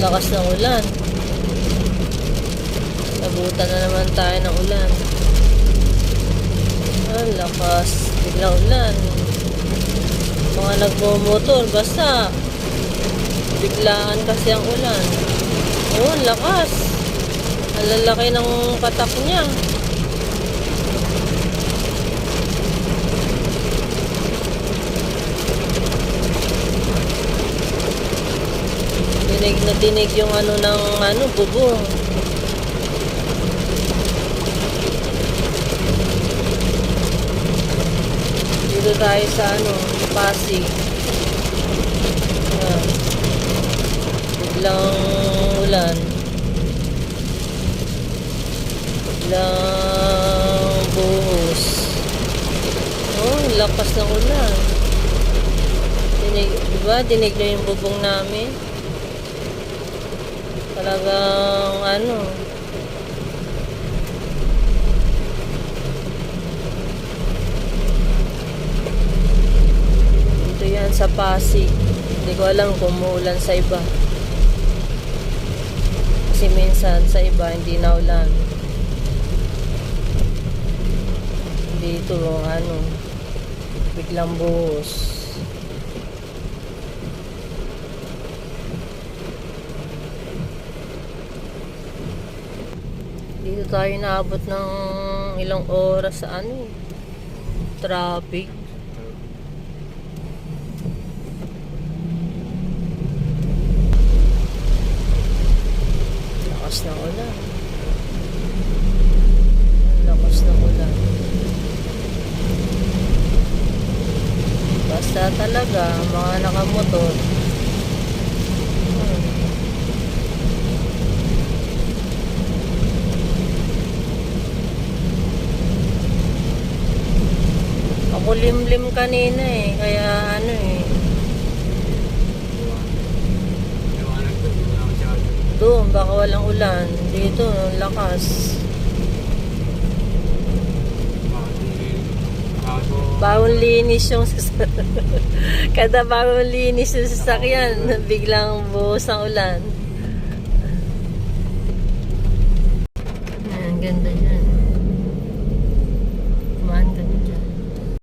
Lakas ng ulan. Nabutan na naman tayo ng ulan. Ang lakas. Biglang ulan. Mga nagmumotor, basta. Biglaan kasi ang ulan. Ang lakas. Ang lalaki ng patak niya. Dinig na dinig yung ano ng ano, bubong. Dito tayo sa ano, Pasig. Ayan. Biglang ulan. Biglang buhos. Oh, lakas ng ulan. Dinig, diba? Dinig na yung bubong namin. Talagang ano. Dito yan sa Pasig. Hindi ko alam kung muulan sa iba. Kasi minsan sa iba hindi na ulan. Dito ano, biglang buhos. Dito tayo naabot ng ilang oras sa ano traffic. Lakas ng ulan. Lakas ng ulan. Basta talaga, mga nakamotor. Ako limlim kanina eh, kaya ano eh. Doon, baka walang ulan. Dito, lakas. Bawang linis yung. Kada bawang linis yung sasakyan, biglang buhos ang ulan. Ayan, ganda yan.